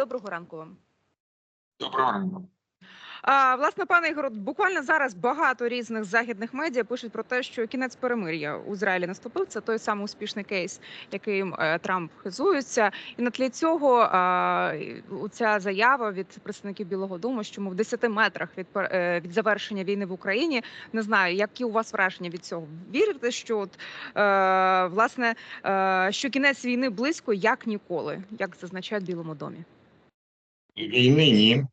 Доброго ранку вам. Доброго ранку. А, власне, пане Ігор, буквально зараз багато різних західних медіа пишуть про те, що кінець перемир'я у Ізраїлі наступив. Це той самий успішний кейс, яким е, Трамп хизується. І на тлі цього е, ця заява від представників Білого Дому, що ми в 10 метрах від е, від завершення війни в Україні. Не знаю, які у вас враження від цього. Вірите, що от е, власне що кінець війни близько, як ніколи, як зазначають в Білому домі. Війни ні.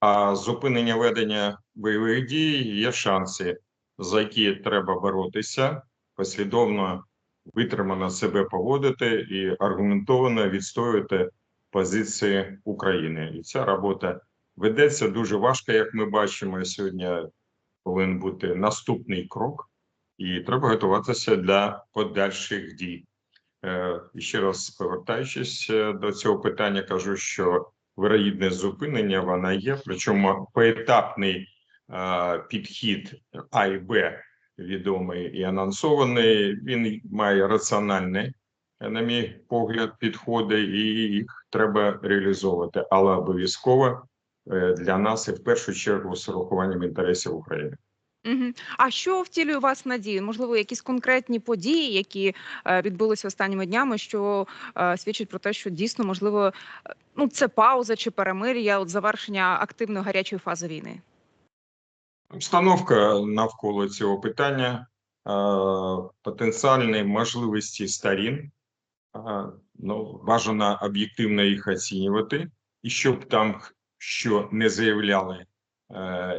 А зупинення ведення бойових дій є шанси, за які треба боротися, послідовно витримано себе поводити і аргументовано відстоювати позиції України. І ця робота ведеться дуже важко, як ми бачимо. Сьогодні повинен бути наступний крок, і треба готуватися для подальших дій. Е, і ще раз повертаючись е, до цього питання, кажу, що вироїдне зупинення вона є, причому поетапний е, підхід А і Б відомий і анонсований. Він має раціональний, на мій погляд, підходи, і їх треба реалізовувати, але обов'язково е, для нас і в першу чергу з урахуванням інтересів України. Мгм. А що втілює вас надію? Можливо, якісь конкретні події, які е, відбулися останніми днями, що е, свідчать про те, що дійсно можливо, е, ну це пауза чи перемир'я, от завершення активної гарячої фази війни. Обстановка навколо цього питання, е, потенціальні можливості сторін, е, ну, бажано об'єктивно їх оцінювати, і щоб там що не заявляли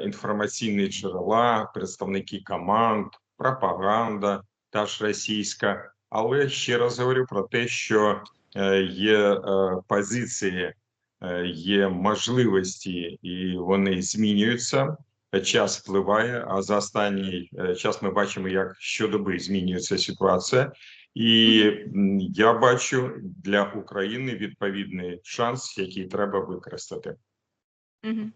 інформаційні джерела, представники команд, пропаганда, та ж російська. Але ще раз говорю про те, що е, є е, позиції, е, є можливості, і вони змінюються час впливає. А за останній е, час ми бачимо, як щодоби змінюється ситуація, і я бачу для України відповідний шанс, який треба використати. Угу.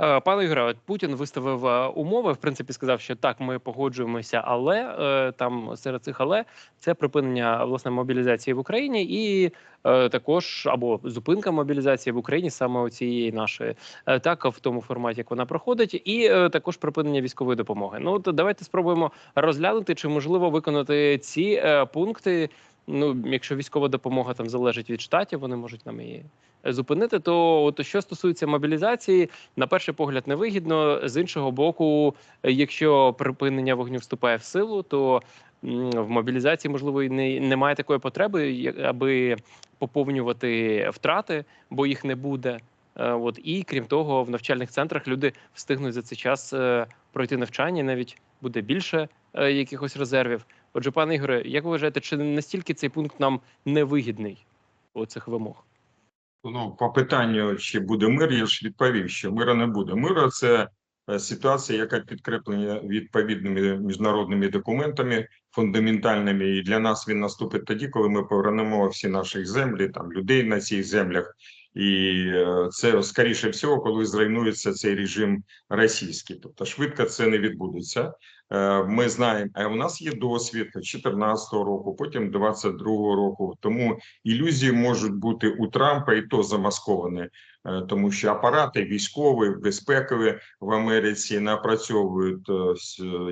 Е, Пане Ігоре, Путін виставив е, умови. В принципі, сказав, що так, ми погоджуємося, але е, там серед цих але це припинення власне мобілізації в Україні і також або зупинка мобілізації в Україні саме у цієї нашої так в тому форматі, як вона проходить, і також припинення військової допомоги. Ну от давайте спробуємо розглянути, чи можливо виконати ці пункти. Ну, якщо військова допомога там залежить від штатів, вони можуть нам її зупинити. То от що стосується мобілізації, на перший погляд невигідно. З іншого боку, якщо припинення вогню вступає в силу, то в мобілізації можливо і не немає такої потреби, аби поповнювати втрати, бо їх не буде. Е, От і крім того, в навчальних центрах люди встигнуть за цей час е, пройти навчання, навіть буде більше е, якихось резервів. Отже, пане Ігоре, як ви вважаєте, чи настільки цей пункт нам невигідний у цих вимог? Ну, по питанню, чи буде мир, я ж відповів, що мира не буде. Мира це е, ситуація, яка підкреплена відповідними міжнародними документами фундаментальними. І для нас він наступить тоді, коли ми повернемо всі наші землі, там людей на цих землях. І е, це скоріше всього, коли зруйнується цей режим російський. Тобто швидко це не відбудеться. Е, Ми знаємо, а у нас є досвід 2014 року, потім 22 року. Тому ілюзії можуть бути у Трампа, і то замасковані, е, тому що апарати військові, безпекові в Америці напрацьовують е,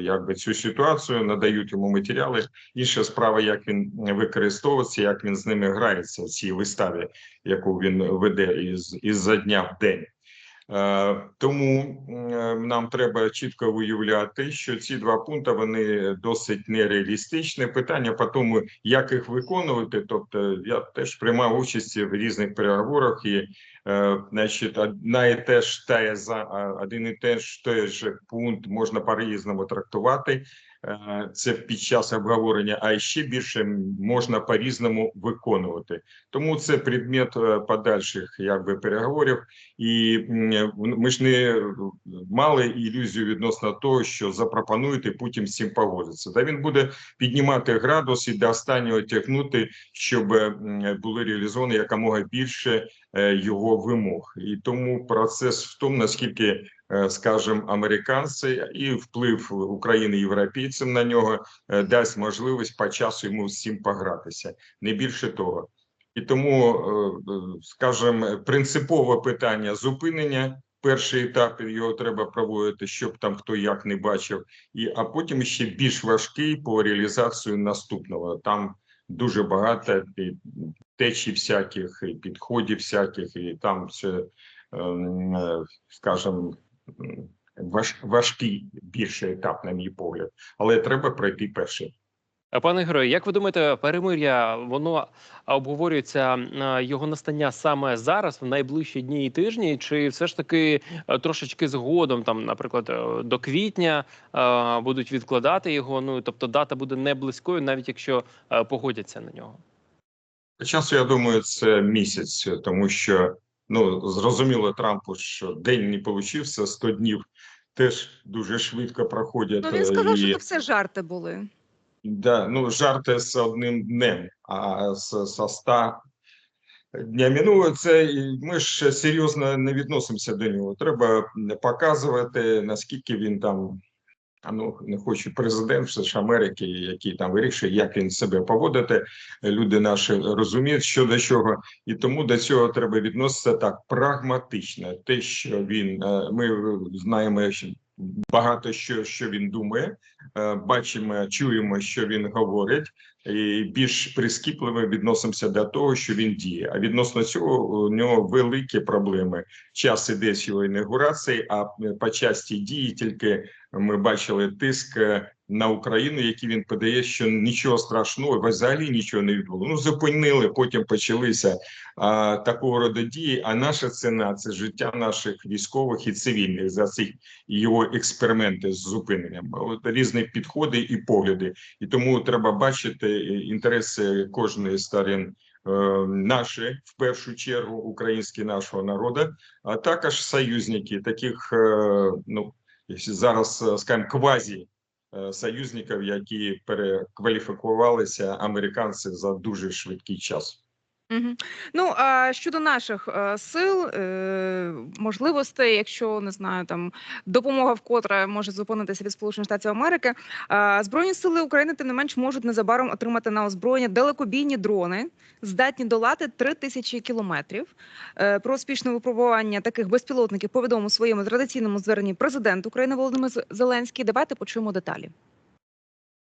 якби цю ситуацію, надають йому матеріали. Інша справа, як він використовується, як він з ними грається в цій виставі, яку він веде із, із за дня в день. Е, Тому е, нам треба чітко виявляти, що ці два пункти вони досить нереалістичні. Питання по тому, як їх виконувати. Тобто, я теж приймав участь в різних переговорах, і е, значить, одна і те ж теза, один і те ж той же пункт можна по-різному трактувати. Е, Це під час обговорення, а ще більше можна по-різному виконувати. Тому це предмет е, подальших якби переговорів. І ми ж не мали ілюзію відносно того, що запропонують і Путін цим погодиться. Та він буде піднімати градус і до останнього тягнути, щоб були реалізовані якомога більше е, його вимог. І тому процес в тому, наскільки е, скажем, американці і вплив України європейцям на нього е, дасть можливість по часу йому цим погратися. Не більше того. І тому, е, скажімо, принципове питання зупинення. Перший етап його треба проводити, щоб там хто як не бачив, і а потім ще більш важкий по реалізацію наступного. Там дуже багато течій всяких, і підходів всяких, і там все, ем, скажімо, важ, важкий більший етап, на мій погляд, але треба пройти перший. Пане герою, як ви думаєте, перемир'я воно обговорюється його настання саме зараз, в найближчі дні і тижні, чи все ж таки трошечки згодом, там, наприклад, е, до квітня будуть відкладати його? Ну тобто дата буде не близькою, навіть якщо е, погодяться на нього. Часу, я думаю, це місяць, тому що ну зрозуміло, Трампу що день не получився, 100 днів теж дуже швидко проходять. Ну він е, сказав, і, що це все жарти були. да, ну жарти з одним днем, а з со 100 днями. Ну це ми ж серйозно не відносимося до нього. Треба показувати наскільки він там. А ну не хочу президент ж Америки, який там вирішує, як він себе поводити. Люди наші розуміють, що до чого, і тому до цього треба відноситися так прагматично. Те, що він е, ми знаємо багато що, що він думає, е, бачимо, чуємо, що він говорить, і більш прискіпливо відносимося до того, що він діє. А відносно цього у нього великі проблеми. Час іде з його інаугурації, а по часті дії тільки ми бачили тиск е, на Україну, який він подає, що нічого страшного, взагалі нічого не відбуло. Ну зупинили, потім почалися а, такого роду дії. А наша ціна це життя наших військових і цивільних за ці його експерименти з зупиненням. От різні підходи і погляди, і тому треба бачити е, інтереси кожної сторін. е, Наші в першу чергу українські нашого народу, а також союзники, таких ну зараз е, скажімо, квазі союзників, які перекваліфікувалися американці за дуже швидкий час. Угу. Ну а щодо наших е, сил, е, можливостей, якщо не знаю, там допомога вкотре може зупинитися від Сполучених Штатів Америки, е, збройні сили України тим не менш можуть незабаром отримати на озброєння далекобійні дрони, здатні долати 3 тисячі кілометрів. Е, про успішне випробування таких безпілотників повідомив у своєму традиційному зверненні президент України Володимир Зеленський. Давайте почуємо деталі.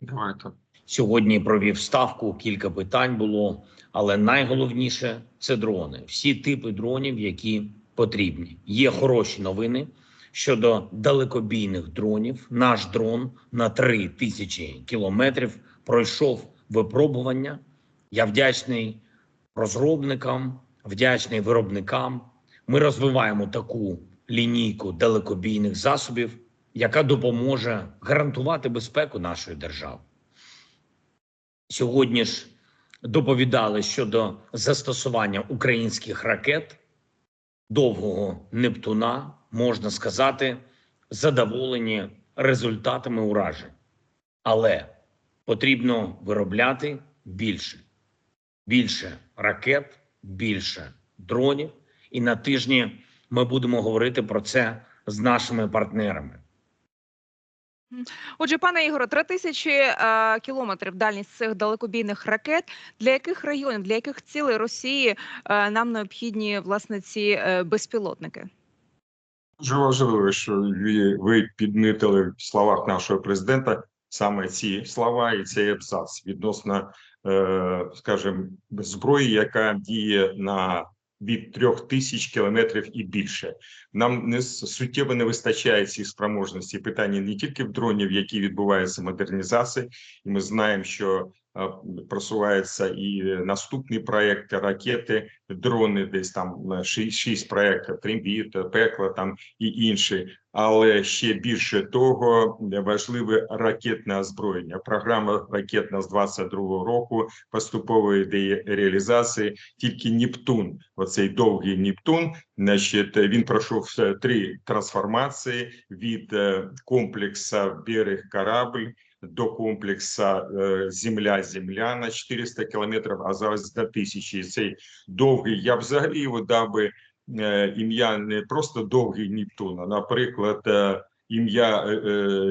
Давайте. Сьогодні провів ставку, кілька питань було, але найголовніше це дрони. Всі типи дронів, які потрібні. Є хороші новини щодо далекобійних дронів. Наш дрон на 3 тисячі кілометрів пройшов випробування. Я вдячний розробникам, вдячний виробникам. Ми розвиваємо таку лінійку далекобійних засобів, яка допоможе гарантувати безпеку нашої держави. Сьогодні ж доповідали щодо застосування українських ракет довгого Нептуна, можна сказати, задоволені результатами уражень. Але потрібно виробляти більше, більше ракет, більше дронів. І на тижні ми будемо говорити про це з нашими партнерами. Отже, пане Ігоре, 3 тисячі е, кілометрів дальність цих далекобійних ракет. Для яких районів, для яких цілей Росії е, нам необхідні власне ці е, безпілотники? Дуже важливо, що ви, ви підмітили в словах нашого президента саме ці слова і цей абзац відносно, е, скажімо, зброї, яка діє на від трьох тисяч кілометрів і більше. Нам не суттєво не вистачає цієї спроможності. Питання не тільки в дронів, які відбуваються модернізація, і ми знаємо, що просувається і наступні проекти, ракети, дрони, десь там е, шість, шість проєктів, Трембіт, пекло там і інші. Але ще більше того, важливе ракетне озброєння. Програма ракетна з 22-го року поступової ідеї реалізації. Тільки Нептун, оцей довгий Нептун, значить, він пройшов три трансформації від е, комплексу берег корабль до комплексу е, земля-земля на 400 кілометрів, а зараз до тисячі. Цей довгий. Я взагалі його дав би е, ім'я не просто довгий Нептун, а, наприклад, е, ім'я е,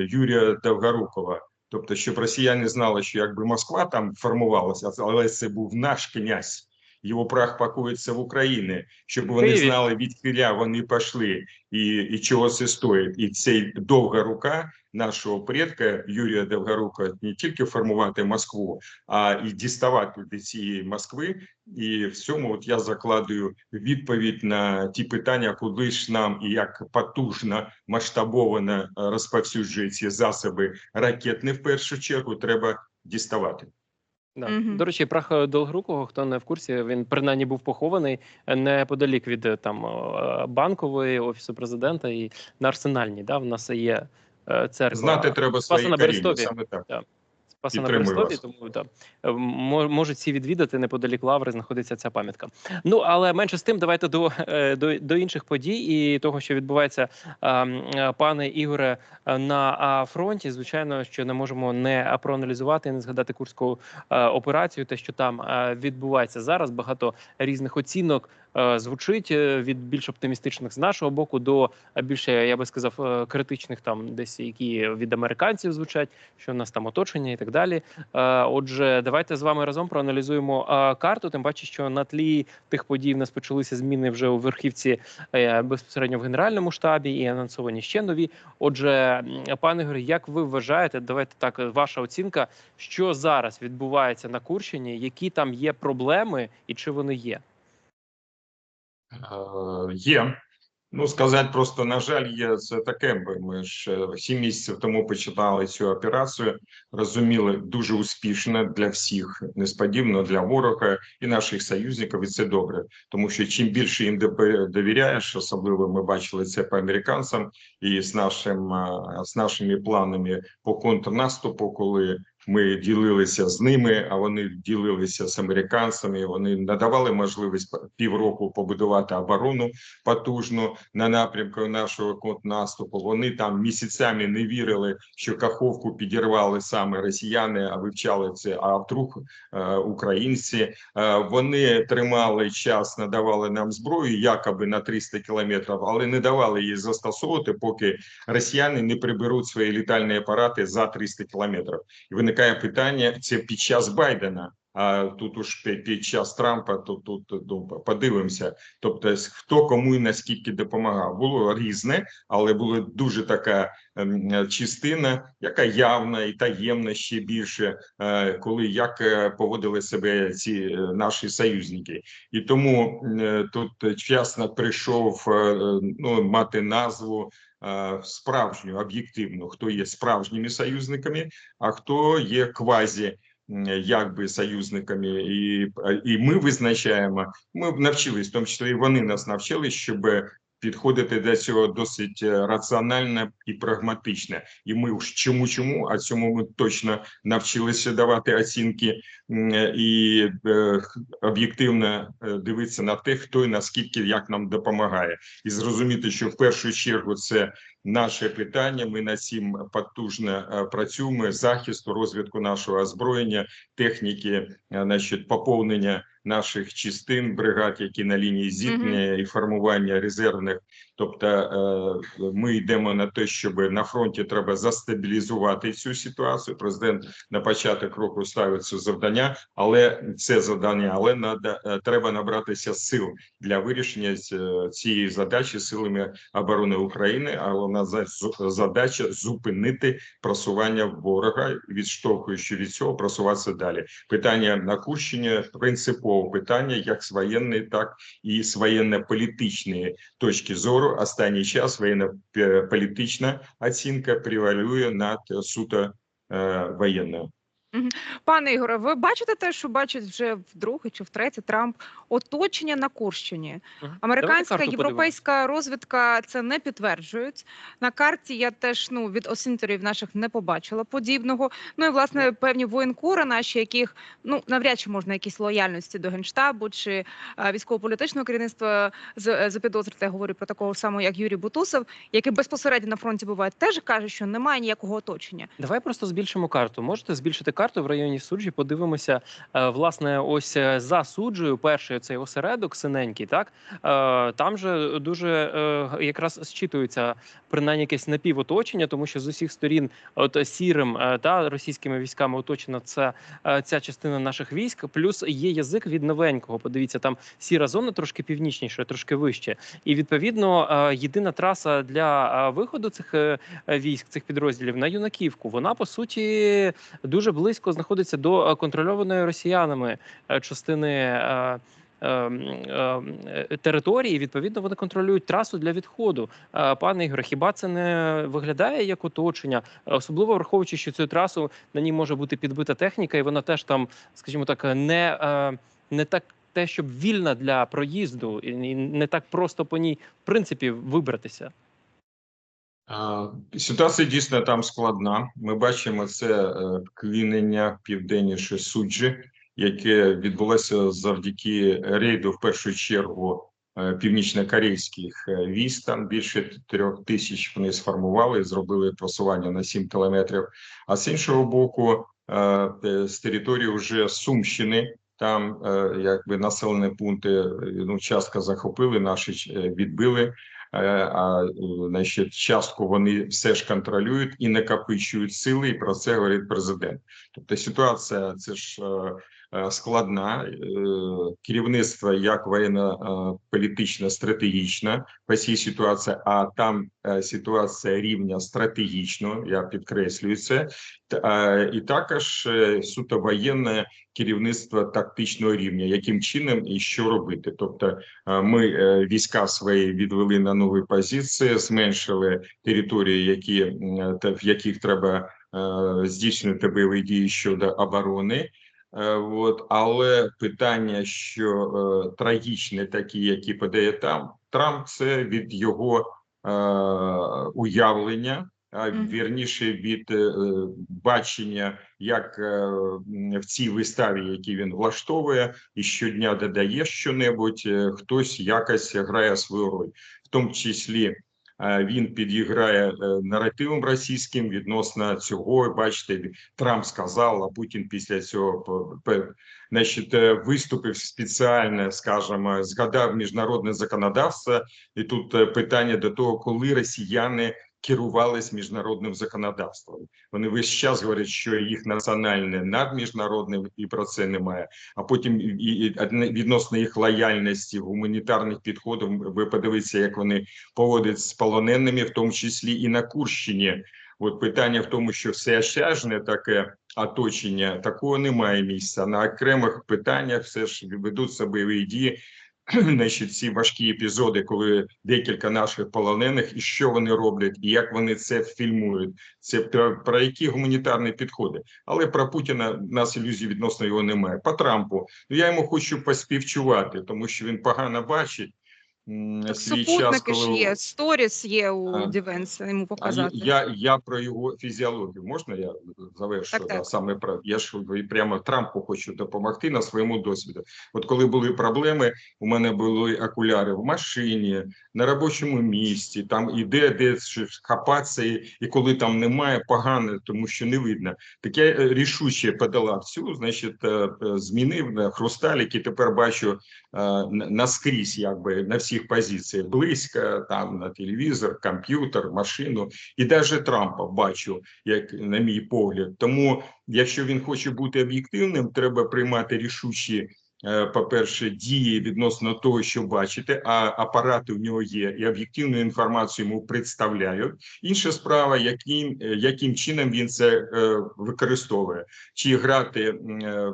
Юрія Довгорукова. Тобто, щоб росіяни знали, що якби Москва там формувалася, але це був наш князь. Його прах пакується в Україні, щоб вони знали від кіля вони пішли і, і чого це стоїть. І цей довга рука нашого предка Юрія Довгорука не тільки формувати Москву, а і діставати до цієї Москви. І в цьому от я закладую відповідь на ті питання, куди ж нам і як потужно масштабовано розповсюджує ці засоби ракетні в першу чергу треба діставати. Да. Угу. До речі, прах е, Долгорукого, хто не в курсі, він принаймні був похований е, неподалік від е, там банкової офісу президента і на арсенальній. Да, в нас є церква. Знати треба свої на коріння, Берестові. саме так. Спаса на Берестові, тому да, мо- можуть всі відвідати неподалік лаври, знаходиться ця пам'ятка. Ну але менше з тим, давайте до, е, до, до інших подій і того, що відбувається, е, пане Ігоре, е, на фронті. Звичайно, що не можемо не проаналізувати не згадати курську операцію. Те, що там відбувається зараз, багато різних оцінок звучить е, від більш оптимістичних з нашого боку до е, більше, я би сказав, е, критичних там, десь які від американців звучать, що в нас там оточення і так далі. Е, Отже, давайте з вами разом проаналізуємо е, карту. Тим паче, що на тлі тих подій в нас почалися зміни вже у верхівці е, безпосередньо в генеральному штабі і анонсовані ще нові. Отже, пане Ігорі, як ви вважаєте, давайте так, ваша оцінка, що зараз відбувається на Курщині, які там є проблеми і чи вони є? Е, Є. Ну, сказати просто, на жаль, є це таке. бо Ми ж сім місяців тому починали цю операцію. Розуміли, дуже успішно для всіх, несподівано для ворога і наших союзників. І це добре, тому що чим більше їм довіряєш, особливо ми бачили це по американцям, і з нашим е, з нашими планами по контрнаступу, коли ми ділилися з ними, а вони ділилися з американцями. Вони надавали можливість півроку побудувати оборону потужну на напрямку нашого контрнаступу. Вони там місяцями не вірили, що Каховку підірвали саме росіяни, а вивчали це. А вдруг е, українці Е, вони тримали час, надавали нам зброю, якоби на 300 кілометрів, але не давали її застосовувати, поки росіяни не приберуть свої літальні апарати за 300 кілометрів. І виникає питання: це під час Байдена. А тут уж під час Трампа, то тут ну, подивимося. Тобто, хто кому і наскільки допомагав. Було різне, але була дуже така ем, частина, яка явна і таємна ще більше, е, коли як е, поводили себе ці е, наші союзники. І тому тут вчасно прийшов ну, мати назву. Е, Справжню об'єктивну, хто є справжніми союзниками, а хто є квазі якби союзниками, і, і ми визначаємо. Ми навчились, в тому числі і вони нас навчили, щоб підходити до цього досить е, раціонально і прагматично. І ми уж чому чому, а цьому ми точно навчилися давати оцінки і е, об'єктивно е, дивитися на те, хто і наскільки як нам допомагає, і зрозуміти, що в першу чергу це наше питання. Ми над цим потужно е, працюємо захисту, розвитку нашого озброєння, техніки, е, значить, поповнення наших частин бригад, які на лінії зіткнення і формування резервних. Тобто, е, ми йдемо на те, щоб на фронті треба застабілізувати цю ситуацію. Президент на початок року ставить це завдання, але це завдання, але надо, е, треба набратися сил для вирішення ць- цієї задачі силами оборони України. А головна задача зупинити просування ворога, відштовхуючи від цього, просуватися далі. Питання на Курщині принципове питання, як з воєнної, так і з воєнно-політичної точки зору. Останній час воєнно-політична оцінка превалює над суто е, Пане Ігоре, ви бачите те, що бачить вже вдруге чи втретє Трамп оточення на Курщині. Мгм. Давайте Американська, карту європейська розвідка це не підтверджують. На карті я теж ну від осінтерів наших не побачила подібного. Ну і власне певні воєнкори наші, яких ну навряд чи можна якісь лояльності до генштабу чи е, військово-політичного керівництва з- е, запідозрити. Я говорю про такого самого, як Юрій Бутусов, який безпосередньо на фронті буває, теж каже, що немає ніякого оточення. Давай просто збільшимо карту. Можете збільшити карту в районі суджі. Подивимося, е, власне, ось е, за суджею, перший цей осередок синенький, так е, там же дуже якраз зчитується принаймні якесь напівоточення, тому що з усіх сторін, от сірим та російськими військами оточена це е, ця частина наших військ. Плюс є язик від новенького. Подивіться, там сіра зона трошки північніше, трошки вище. І відповідно єдина траса для виходу цих військ, цих підрозділів на юнаківку. Вона по суті дуже близько знаходиться до е, контрольованої росіянами е, частини. е, Території відповідно вони контролюють трасу для відходу. Пане Ігоре, хіба це не виглядає як оточення, особливо враховуючи, що цю трасу на ній може бути підбита техніка, і вона теж там, скажімо так, не, не так те, щоб вільна для проїзду, і не так просто по ній в принципі вибратися. Ситуація дійсно там складна. Ми бачимо це е, клінення південніше суджі, яке відбулося завдяки рейду в першу чергу е, північно-корейських е, військ. Там більше трьох тисяч вони сформували, зробили просування на 7 кілометрів. А з іншого боку, з території вже Сумщини. Там якби населені пункти ну частка захопили, наші відбили. Е, а е, значить, частку вони все ж контролюють і накопичують сили, і про це говорить президент. Тобто ситуація це ж е, складна. Е, Керівництво як воєнно-політична, стратегічна по цій ситуації, а там е, ситуація рівня стратегічного, я підкреслюю це, е, і також е, суто воєнне керівництво тактичного рівня, яким чином і що робити. Тобто е, ми е, війська свої відвели на нові позиції, зменшили території, які в яких треба е, здійснювати бойові дії щодо оборони. Е, От, але питання, що е, трагічні, такі, які подає там Трамп, це від його е, уявлення, а вірніше від е, бачення, як е, в цій виставі, які він влаштовує, і щодня додає щонебудь, е, хтось якось грає свою роль, в тому числі. Він підіграє е, наративом російським відносно цього. Бачите, Трамп сказав, а Путін після цього значить, е, виступив спеціально, скажімо, згадав міжнародне законодавство, і тут е, питання до того, коли росіяни керувались міжнародним законодавством. Вони весь час говорять, що їх національне над міжнародним, і про це немає. А потім і, відносно їх лояльності, гуманітарних підходів, ви подивіться, як вони поводять з полоненими, в тому числі і на Курщині. От питання в тому, що все осяжне таке оточення, такого немає місця. На окремих питаннях все ж ведуться бойові дії. Значить, ці важкі епізоди, коли декілька наших полонених, і що вони роблять, і як вони це фільмують. Це про, які гуманітарні підходи. Але про Путіна нас ілюзій відносно його немає. По Трампу ну я йому хочу поспівчувати, тому що він погано бачить. Так свій супутники ж є, сторіс є у А, Дівенса йому показати. я, я про його фізіологію. Можна я завершу? Так, да, так. саме про я ж прямо Трампу хочу допомогти на своєму досвіду. От коли були проблеми, у мене були окуляри в машині, на робочому місці, там іде де хапатися, і, і коли там немає, погано, тому що не видно. Так я е, рішуче подолав цю, значить, е, е, змінив на хрусталік тепер бачу наскрізь, якби на всіх позиціях близько, там на телевізор, комп'ютер, машину, і навіть Трампа бачу, як на мій погляд. Тому, якщо він хоче бути об'єктивним, треба приймати рішучі. Е, По-перше, дії відносно того, що бачите, а апарати в нього є, і об'єктивну інформацію йому представляють. Інша справа, яким, яким чином він це е, використовує, чи грати е,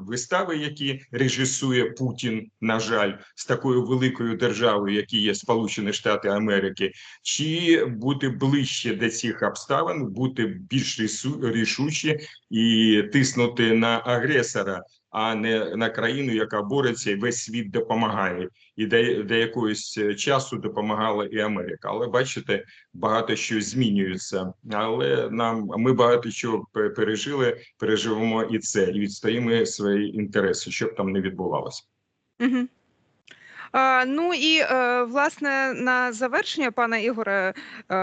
вистави, які режисує Путін, на жаль, з такою великою державою, які є Сполучені Штати Америки, чи бути ближче до цих обставин, бути більш рішучі і тиснути на агресора, а не на країну, яка бореться, і весь світ допомагає, і де, де якогось е, часу допомагала і Америка. Але бачите, багато що змінюється. Але нам ми багато чого пережили, переживемо і це, і відстоїмо свої інтереси, щоб там не відбувалося. Угу. Ну і е, власне на завершення, пане Ігоре, е,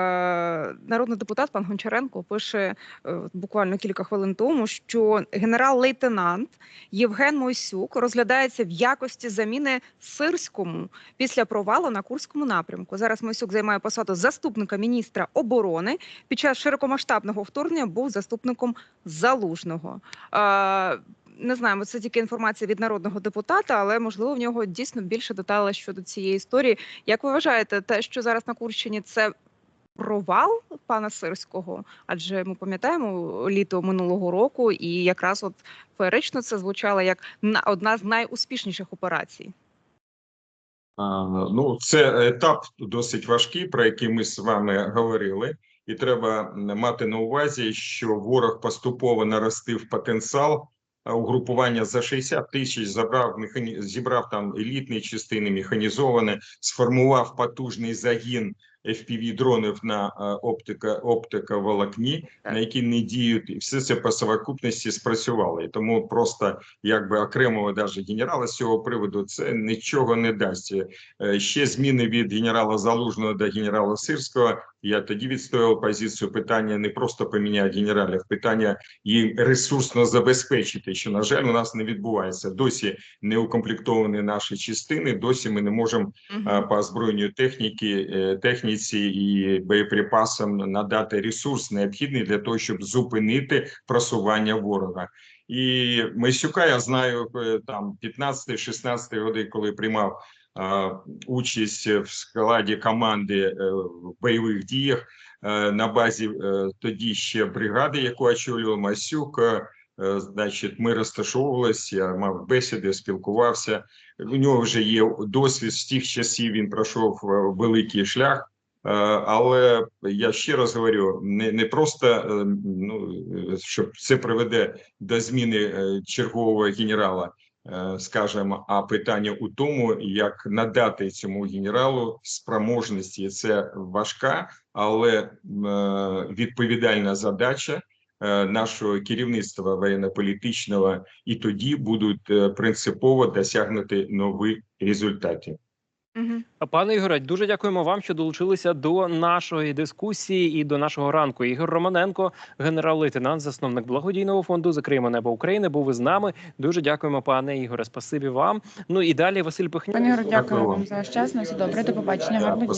народний депутат пан Гончаренко пише е, буквально кілька хвилин тому, що генерал-лейтенант Євген Мойсюк розглядається в якості заміни Сирському після провалу на Курському напрямку. Зараз Мойсюк займає посаду заступника міністра оборони. Під час широкомасштабного вторгнення був заступником залужного. Не знаємо, це тільки інформація від народного депутата, але можливо в нього дійсно більше деталей щодо цієї історії. Як ви вважаєте, те, що зараз на Курщині, це провал пана Сирського? Адже ми пам'ятаємо літо минулого року, і якраз от феєрично це звучало як на одна з найуспішніших операцій. Ну, це етап досить важкий, про який ми з вами говорили, і треба мати на увазі, що ворог поступово наростив потенціал угрупування за 60 тисяч, забрав механі... зібрав там елітні частини, механізовані, сформував потужний загін fpv дронів на а, оптика оптиковолокні, на які не діють, і все це по совокупності спрацювало. І тому просто якби окремого даже генерала з цього приводу це нічого не дасть. Е, Ще зміни від генерала Залужного до генерала Сирського. Я тоді відстояв позицію питання не просто поміняти генералів, питання їм ресурсно забезпечити, що на жаль у нас не відбувається. Досі не укомплектовані наші частини. Досі ми не можемо а, по озброєнню техніки, е, техніці і боєприпасам надати ресурс необхідний для того, щоб зупинити просування ворога. І Мисюка я знаю е, там 15-16 роки, коли приймав участь в складі команди е, в бойових діях е, на базі тоді ще бригади, яку очолював Масюк. Значить, ми розташовувалися, я мав бесіди, спілкувався. У нього вже є досвід з тих часів. Він пройшов е, великий шлях. Е, Але я ще раз говорю: не, не просто е, ну щоб це приведе до зміни чергового генерала, скажімо, а питання у тому, як надати цьому генералу спроможності. Це важка, але е, відповідальна задача е, нашого керівництва воєнно-політичного, і тоді будуть е, принципово досягнути нові результати. Мгм. Пане Ігоре, дуже дякуємо вам, що долучилися до нашої дискусії і до нашого ранку. Ігор Романенко, генерал-лейтенант, засновник благодійного фонду Закриємо небо України. Був із нами. Дуже дякуємо, пане Ігоре. Спасибі вам. Ну і далі Василь. Пане Ігор, Дякую дякую вам. за час. На все добре. До побачення. Гарного дня.